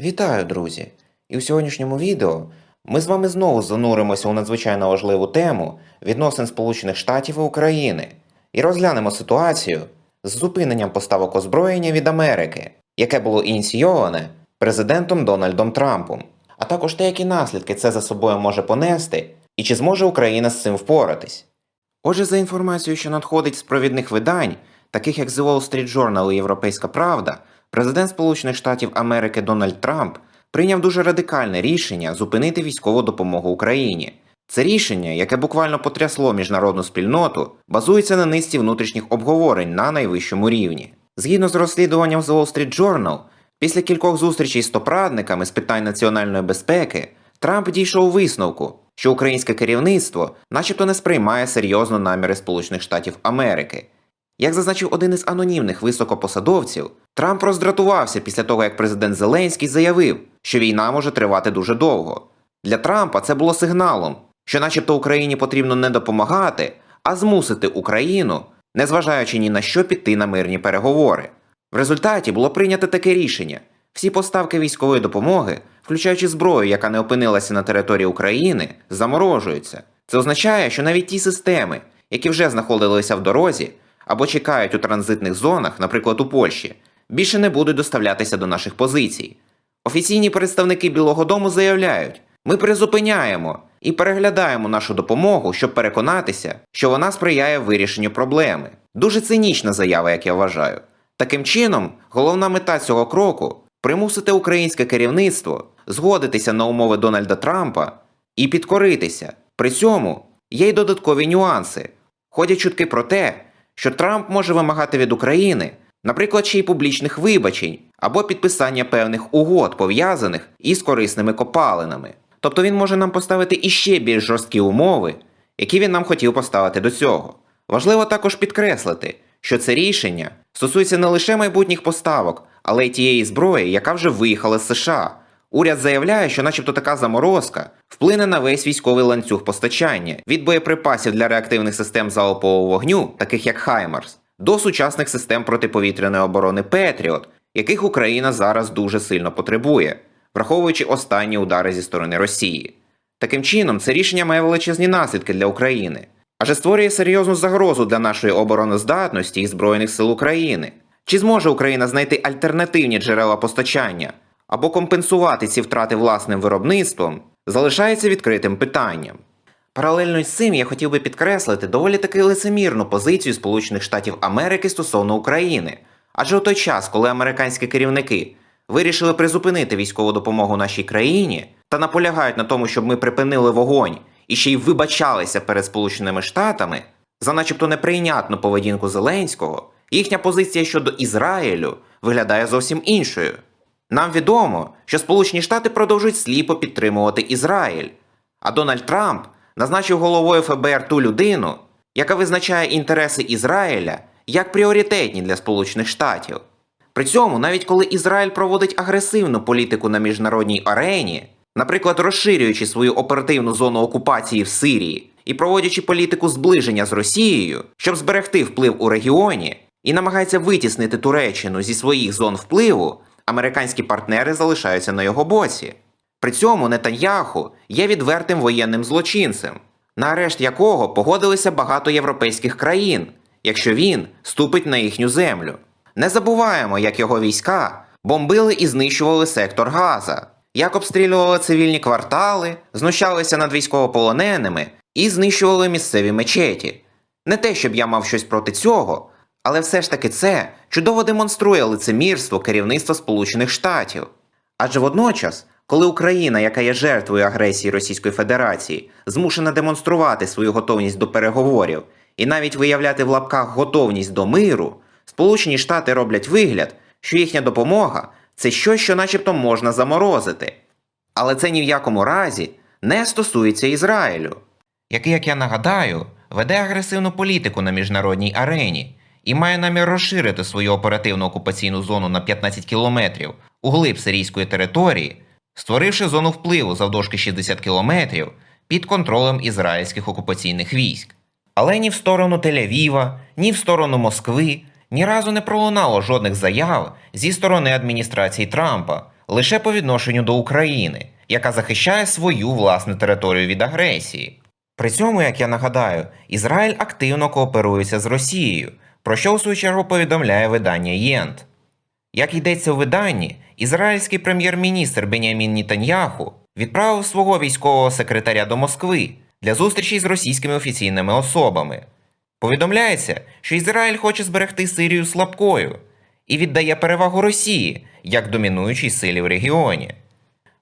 Вітаю, друзі! І у сьогоднішньому відео ми з вами знову зануримося у надзвичайно важливу тему відносин Сполучених Штатів і України і розглянемо ситуацію з зупиненням поставок озброєння від Америки, яке було ініційоване президентом Дональдом Трампом, а також те, які наслідки це за собою може понести, і чи зможе Україна з цим впоратись. Отже, за інформацією, що надходить з провідних видань, таких як The Wall Street Journal і Європейська Правда, президент Сполучених Штатів Америки Дональд Трамп прийняв дуже радикальне рішення зупинити військову допомогу Україні. Це рішення, яке буквально потрясло міжнародну спільноту, базується на низці внутрішніх обговорень на найвищому рівні. Згідно з розслідуванням The Wall Street Journal, після кількох зустрічей з топрадниками з питань національної безпеки, Трамп дійшов висновку, що українське керівництво начебто не сприймає серйозно наміри Сполучених Штатів Америки. Як зазначив один із анонімних високопосадовців, Трамп роздратувався після того, як президент Зеленський заявив, що війна може тривати дуже довго. Для Трампа це було сигналом, що начебто Україні потрібно не допомагати, а змусити Україну, незважаючи ні на що піти на мирні переговори. В результаті було прийнято таке рішення: всі поставки військової допомоги, включаючи зброю, яка не опинилася на території України, заморожуються. Це означає, що навіть ті системи, які вже знаходилися в дорозі або чекають у транзитних зонах, наприклад у Польщі, більше не будуть доставлятися до наших позицій. Офіційні представники Білого Дому заявляють: ми призупиняємо і переглядаємо нашу допомогу, щоб переконатися, що вона сприяє вирішенню проблеми. Дуже цинічна заява, як я вважаю. Таким чином, головна мета цього кроку примусити українське керівництво згодитися на умови Дональда Трампа і підкоритися. При цьому є й додаткові нюанси. Ходять чутки про те, що Трамп може вимагати від України, наприклад, ще й публічних вибачень або підписання певних угод, пов'язаних із корисними копалинами. Тобто він може нам поставити іще більш жорсткі умови, які він нам хотів поставити до цього. Важливо також підкреслити, що це рішення стосується не лише майбутніх поставок, але й тієї зброї, яка вже виїхала з США. Уряд заявляє, що, начебто, така заморозка вплине на весь військовий ланцюг постачання від боєприпасів для реактивних систем залпового вогню, таких як Хаймарс, до сучасних систем протиповітряної оборони Петріот, яких Україна зараз дуже сильно потребує, враховуючи останні удари зі сторони Росії. Таким чином, це рішення має величезні наслідки для України, адже створює серйозну загрозу для нашої обороноздатності і Збройних сил України. Чи зможе Україна знайти альтернативні джерела постачання або компенсувати ці втрати власним виробництвом, залишається відкритим питанням. Паралельно з цим я хотів би підкреслити доволі таки лицемірну позицію Сполучених Штатів Америки стосовно України. Адже у той час, коли американські керівники вирішили призупинити військову допомогу нашій країні та наполягають на тому, щоб ми припинили вогонь і ще й вибачалися перед Сполученими Штатами за начебто неприйнятну поведінку Зеленського, їхня позиція щодо Ізраїлю виглядає зовсім іншою. Нам відомо, що Сполучені Штати продовжують сліпо підтримувати Ізраїль, а Дональд Трамп назначив головою ФБР ту людину, яка визначає інтереси Ізраїля як пріоритетні для Сполучених Штатів. При цьому, навіть коли Ізраїль проводить агресивну політику на міжнародній арені, наприклад, розширюючи свою оперативну зону окупації в Сирії і проводячи політику зближення з Росією, щоб зберегти вплив у регіоні, і намагається витіснити Туреччину зі своїх зон впливу, американські партнери залишаються на його боці. При цьому Нетаньяху є відвертим воєнним злочинцем, на арешт якого погодилися багато європейських країн, якщо він ступить на їхню землю. Не забуваємо, як його війська бомбили і знищували сектор Газа, як обстрілювали цивільні квартали, знущалися над військовополоненими і знищували місцеві мечеті. Не те, щоб я мав щось проти цього, але все ж таки це чудово демонструє лицемірство керівництва Сполучених Штатів. Адже водночас, коли Україна, яка є жертвою агресії Російської Федерації, змушена демонструвати свою готовність до переговорів і навіть виявляти в лапках готовність до миру, Сполучені Штати роблять вигляд, що їхня допомога це щось, що начебто можна заморозити. Але це ні в якому разі не стосується Ізраїлю, який, як я нагадаю, веде агресивну політику на міжнародній арені і має намір розширити свою оперативну окупаційну зону на 15 кілометрів у глиб сирійської території, створивши зону впливу завдовжки 60 кілометрів під контролем ізраїльських окупаційних військ. Але ні в сторону Тель-Авіва, ні в сторону Москви ні разу не пролунало жодних заяв зі сторони адміністрації Трампа, лише по відношенню до України, яка захищає свою власну територію від агресії. При цьому, як я нагадаю, Ізраїль активно кооперується з Росією, про що у свою чергу повідомляє видання ЄНТ. Як йдеться у виданні, ізраїльський прем'єр-міністр Бенямін Нітаньяху відправив свого військового секретаря до Москви для зустрічі з російськими офіційними особами. Повідомляється, що Ізраїль хоче зберегти Сирію слабкою і віддає перевагу Росії як домінуючій силі в регіоні.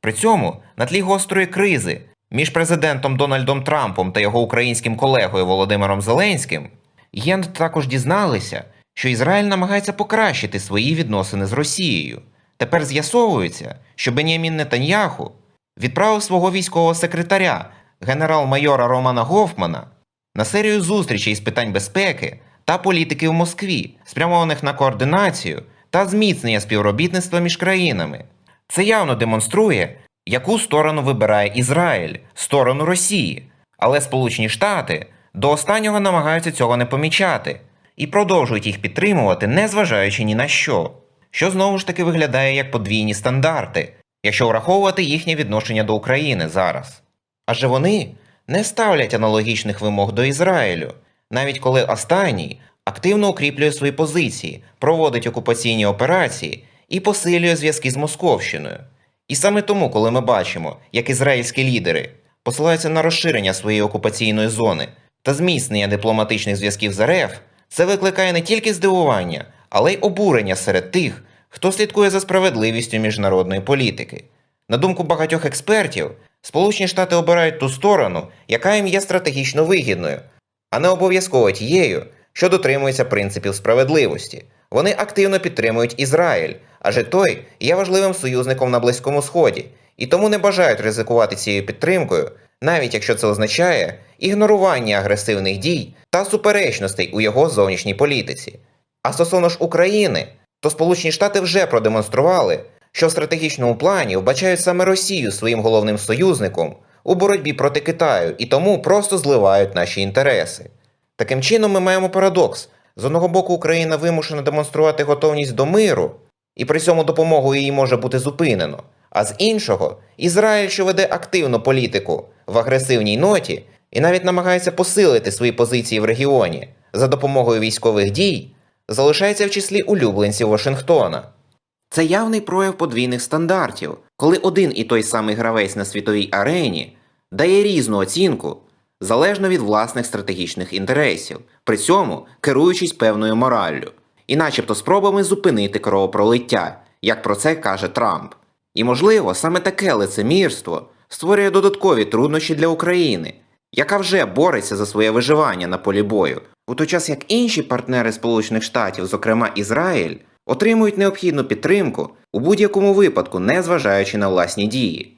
При цьому на тлі гострої кризи між президентом Дональдом Трампом та його українським колегою Володимиром Зеленським ЄНД також дізналися, що Ізраїль намагається покращити свої відносини з Росією. Тепер з'ясовується, що Бенямін Нетаньяху відправив свого військового секретаря, генерал-майора Романа Гофмана, на серію зустрічей з питань безпеки та політики в Москві, спрямованих на координацію та зміцнення співробітництва між країнами. Це явно демонструє, яку сторону вибирає Ізраїль сторону Росії, але Сполучені Штати до останнього намагаються цього не помічати і продовжують їх підтримувати, незважаючи ні на що, що знову ж таки виглядає як подвійні стандарти, якщо враховувати їхнє відношення до України зараз. Адже вони не ставлять аналогічних вимог до Ізраїлю, навіть коли останній активно укріплює свої позиції, проводить окупаційні операції і посилює зв'язки з Московщиною. І саме тому, коли ми бачимо, як ізраїльські лідери посилаються на розширення своєї окупаційної зони та зміцнення дипломатичних зв'язків з РФ, це викликає не тільки здивування, але й обурення серед тих, хто слідкує за справедливістю міжнародної політики. На думку багатьох експертів, Сполучені Штати обирають ту сторону, яка їм є стратегічно вигідною, а не обов'язково тією, що дотримується принципів справедливості. Вони активно підтримують Ізраїль, адже той є важливим союзником на Близькому Сході, і тому не бажають ризикувати цією підтримкою, навіть якщо це означає ігнорування агресивних дій та суперечностей у його зовнішній політиці. А стосовно ж України, то Сполучені Штати вже продемонстрували, що в стратегічному плані вбачають саме Росію своїм головним союзником у боротьбі проти Китаю і тому просто зливають наші інтереси. Таким чином, ми маємо парадокс: з одного боку, Україна вимушена демонструвати готовність до миру, і при цьому допомогою її може бути зупинено. А з іншого, Ізраїль, що веде активну політику в агресивній ноті і навіть намагається посилити свої позиції в регіоні за допомогою військових дій, залишається в числі улюбленців Вашингтона. Це явний прояв подвійних стандартів, коли один і той самий гравець на світовій арені дає різну оцінку залежно від власних стратегічних інтересів, при цьому керуючись певною мораллю, і начебто спробами зупинити кровопролиття, як про це каже Трамп. І можливо, саме таке лицемірство створює додаткові труднощі для України, яка вже бореться за своє виживання на полі бою, у той час як інші партнери Сполучених Штатів, зокрема Ізраїль, отримують необхідну підтримку у будь-якому випадку, не зважаючи на власні дії.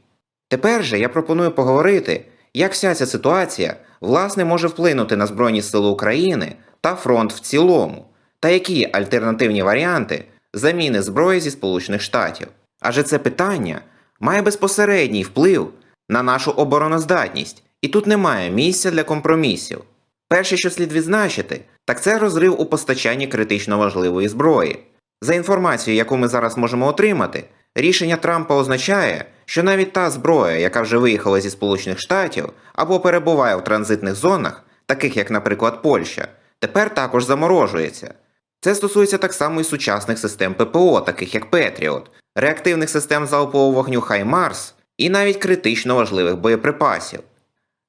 Тепер же я пропоную поговорити, як вся ця ситуація власне може вплинути на Збройні Сили України та фронт в цілому, та які альтернативні варіанти заміни зброї зі Сполучених Штатів. Адже це питання має безпосередній вплив на нашу обороноздатність, і тут немає місця для компромісів. Перше, що слід відзначити, так це розрив у постачанні критично важливої зброї. За інформацією, яку ми зараз можемо отримати, рішення Трампа означає, що навіть та зброя, яка вже виїхала зі Сполучених Штатів або перебуває в транзитних зонах, таких як, наприклад, Польща, тепер також заморожується. Це стосується так само і сучасних систем ППО, таких як Петріот, реактивних систем залпового вогню Хаймарс і навіть критично важливих боєприпасів.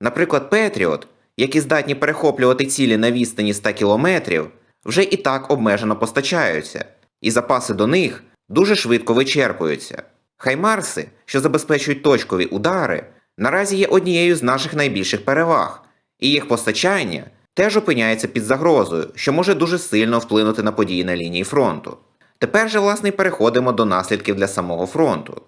Наприклад, Петріот, які здатні перехоплювати цілі на відстані 100 кілометрів, вже і так обмежено постачаються, і запаси до них дуже швидко вичерпуються. Хаймарси, що забезпечують точкові удари, наразі є однією з наших найбільших переваг, і їх постачання теж опиняється під загрозою, що може дуже сильно вплинути на події на лінії фронту. Тепер же, власне, переходимо до наслідків для самого фронту.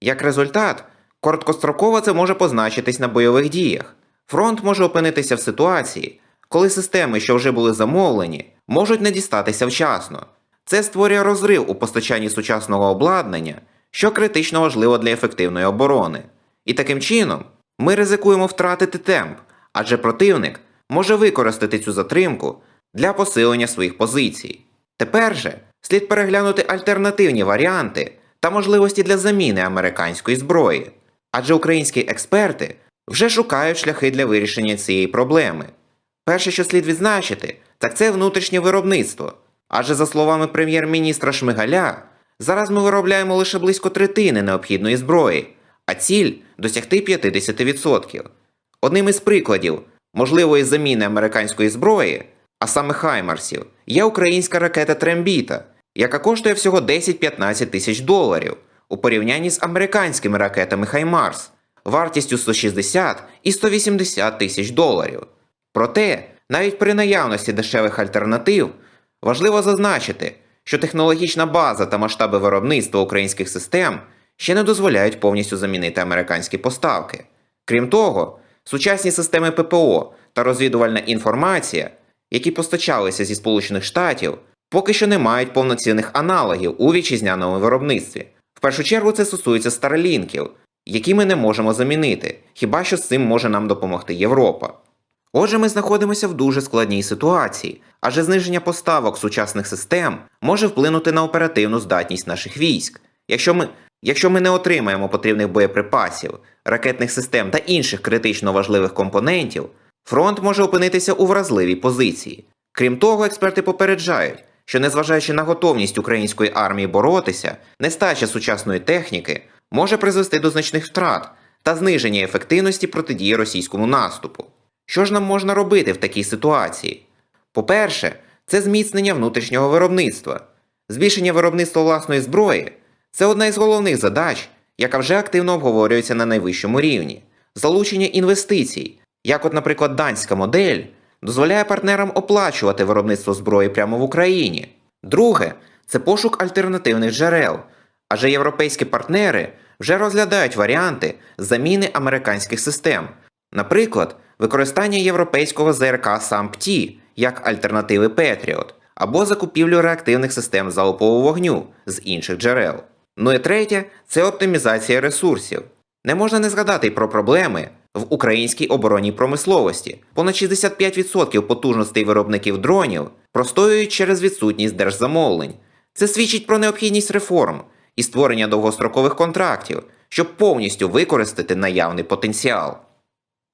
Як результат, короткостроково це може позначитись на бойових діях. Фронт може опинитися в ситуації, коли системи, що вже були замовлені, можуть не дістатися вчасно. Це створює розрив у постачанні сучасного обладнання, що критично важливо для ефективної оборони. І таким чином ми ризикуємо втратити темп, адже противник може використати цю затримку для посилення своїх позицій. Тепер же слід переглянути альтернативні варіанти та можливості для заміни американської зброї. Адже українські експерти вже шукають шляхи для вирішення цієї проблеми. Перше, що слід відзначити, так це внутрішнє виробництво. Адже, за словами прем'єр-міністра Шмигаля, зараз ми виробляємо лише близько третини необхідної зброї, а ціль досягти 50%. Одним із прикладів можливої заміни американської зброї, а саме Хаймарсів, є українська ракета Трембіта, яка коштує всього 10-15 тисяч доларів у порівнянні з американськими ракетами Хаймарс вартістю 160 і 180 тисяч доларів. Проте, навіть при наявності дешевих альтернатив, важливо зазначити, що технологічна база та масштаби виробництва українських систем ще не дозволяють повністю замінити американські поставки. Крім того, сучасні системи ППО та розвідувальна інформація, які постачалися зі Сполучених Штатів, поки що не мають повноцінних аналогів у вітчизняному виробництві. В першу чергу це стосується старлінків, які ми не можемо замінити, хіба що з цим може нам допомогти Європа. Отже, ми знаходимося в дуже складній ситуації, адже зниження поставок сучасних систем може вплинути на оперативну здатність наших військ. Якщо ми, якщо ми не отримаємо потрібних боєприпасів, ракетних систем та інших критично важливих компонентів, фронт може опинитися у вразливій позиції. Крім того, експерти попереджають, що незважаючи на готовність української армії боротися, нестача сучасної техніки може призвести до значних втрат та зниження ефективності протидії російському наступу. Що ж нам можна робити в такій ситуації? По-перше, це зміцнення внутрішнього виробництва. Збільшення виробництва власної зброї це одна із головних задач, яка вже активно обговорюється на найвищому рівні. Залучення інвестицій, як, от, наприклад, данська модель, дозволяє партнерам оплачувати виробництво зброї прямо в Україні. Друге, це пошук альтернативних джерел, адже європейські партнери вже розглядають варіанти заміни американських систем, наприклад, використання європейського ЗРК САМПТІ як альтернативи Петріот або закупівлю реактивних систем залпового вогню з інших джерел. Ну і третє це оптимізація ресурсів. Не можна не згадати й про проблеми в українській оборонній промисловості. Понад 65% потужностей виробників дронів простоюють через відсутність держзамовлень. Це свідчить про необхідність реформ і створення довгострокових контрактів, щоб повністю використати наявний потенціал.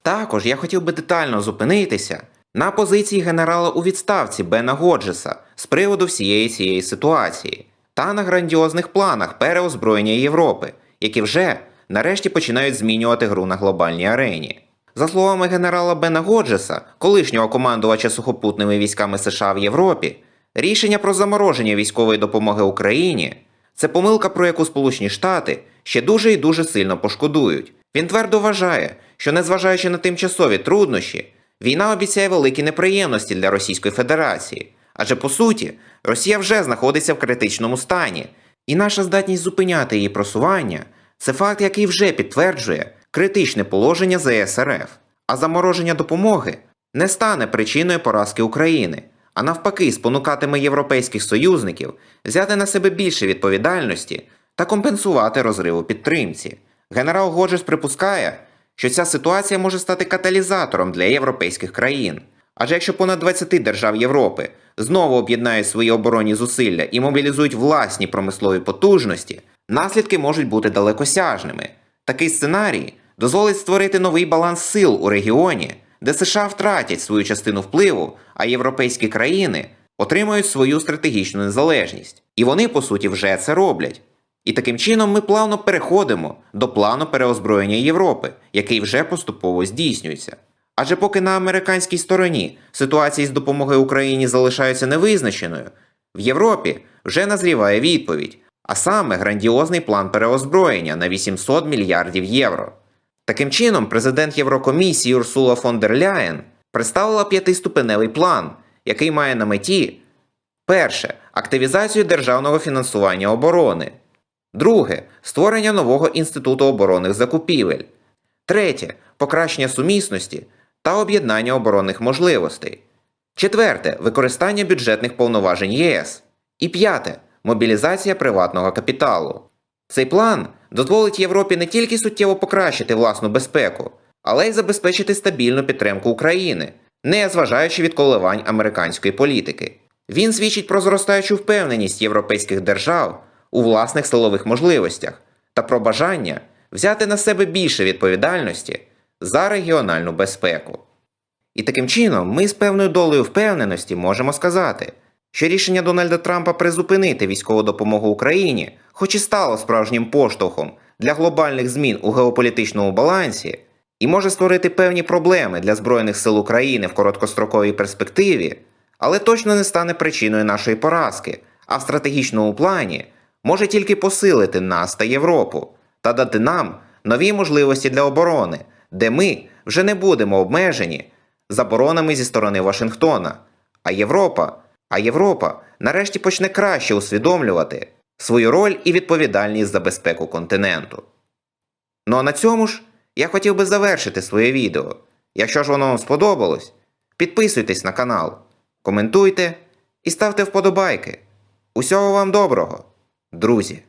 Також я хотів би детально зупинитися на позиції генерала у відставці Бена Годжеса з приводу всієї цієї ситуації та на грандіозних планах переозброєння Європи, які вже нарешті починають змінювати гру на глобальній арені. За словами генерала Бена Годжеса, колишнього командувача сухопутними військами США в Європі, рішення про замороження військової допомоги Україні це помилка, про яку Сполучені Штати ще дуже і дуже сильно пошкодують. Він твердо вважає, що незважаючи на тимчасові труднощі, війна обіцяє великі неприємності для Російської Федерації, адже по суті Росія вже знаходиться в критичному стані, і наша здатність зупиняти її просування це факт, який вже підтверджує критичне положення ЗСРФ. А замороження допомоги не стане причиною поразки України, а навпаки, спонукатиме європейських союзників взяти на себе більше відповідальності та компенсувати розрив у підтримці. Генерал Годжес припускає, що ця ситуація може стати каталізатором для європейських країн. Адже якщо понад 20 держав Європи знову об'єднають свої оборонні зусилля і мобілізують власні промислові потужності, наслідки можуть бути далекосяжними. Такий сценарій дозволить створити новий баланс сил у регіоні, де США втратять свою частину впливу, а європейські країни отримають свою стратегічну незалежність. І вони, по суті, вже це роблять. І таким чином ми плавно переходимо до плану переозброєння Європи, який вже поступово здійснюється. Адже поки на американській стороні ситуації з допомогою Україні залишаються невизначеною, в Європі вже назріває відповідь, а саме грандіозний план переозброєння на 800 мільярдів євро. Таким чином, президент Єврокомісії Урсула фон дер Ляєн представила п'ятиступеневий план, який має на меті перше активізацію державного фінансування оборони, друге створення нового інституту оборонних закупівель, третє покращення сумісності та об'єднання оборонних можливостей, четверте використання бюджетних повноважень ЄС. І п'яте мобілізація приватного капіталу. Цей план дозволить Європі не тільки суттєво покращити власну безпеку, але й забезпечити стабільну підтримку України, не зважаючи від коливань американської політики. Він свідчить про зростаючу впевненість європейських держав у власних силових можливостях та про бажання взяти на себе більше відповідальності за регіональну безпеку. І таким чином ми з певною долею впевненості можемо сказати, що рішення Дональда Трампа призупинити військову допомогу Україні, хоч і стало справжнім поштовхом для глобальних змін у геополітичному балансі, і може створити певні проблеми для Збройних сил України в короткостроковій перспективі, але точно не стане причиною нашої поразки, а в стратегічному плані може тільки посилити нас та Європу та дати нам нові можливості для оборони, де ми вже не будемо обмежені заборонами зі сторони Вашингтона. А Європа, а Європа нарешті почне краще усвідомлювати свою роль і відповідальність за безпеку континенту. Ну а на цьому ж я хотів би завершити своє відео. Якщо ж воно вам сподобалось, підписуйтесь на канал, коментуйте і ставте вподобайки. Усього вам доброго, друзі!